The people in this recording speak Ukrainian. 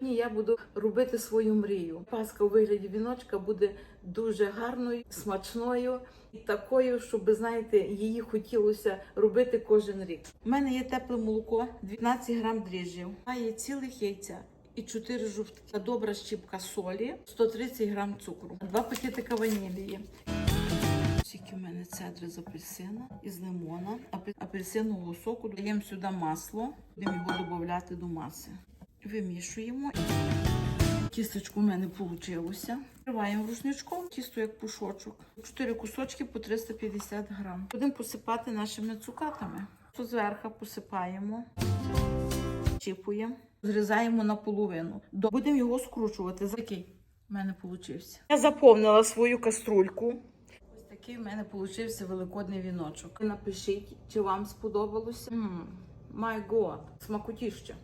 Ні, я буду робити свою мрію. Паска у вигляді віночка буде дуже гарною, смачною і такою, щоб знаєте, її хотілося робити кожен рік. У мене є тепле молоко, 12 грам дріжджів, має цілих яйця. І 4 жовтки, добра щіпка солі, 130 грам цукру, два пакетика ванілії. Скільки в мене цедри з апельсина і з лимона, апельсинового соку. Даємо сюди масло, будемо його додати до маси. Вимішуємо. Кісточку в мене вийшло. Вкриваємо рушничком, тісто як пушочок. Чотири кусочки по 350 грам. Будемо посипати нашими цукатами. Зверху посипаємо, чіпуємо, зрізаємо наполовину. Будемо його скручувати. За який в мене вийшов. Я заповнила свою каструльку. Ось такий в мене вийшов великодний віночок. Напишіть, чи вам сподобалося. Мм, My God, смакотіще.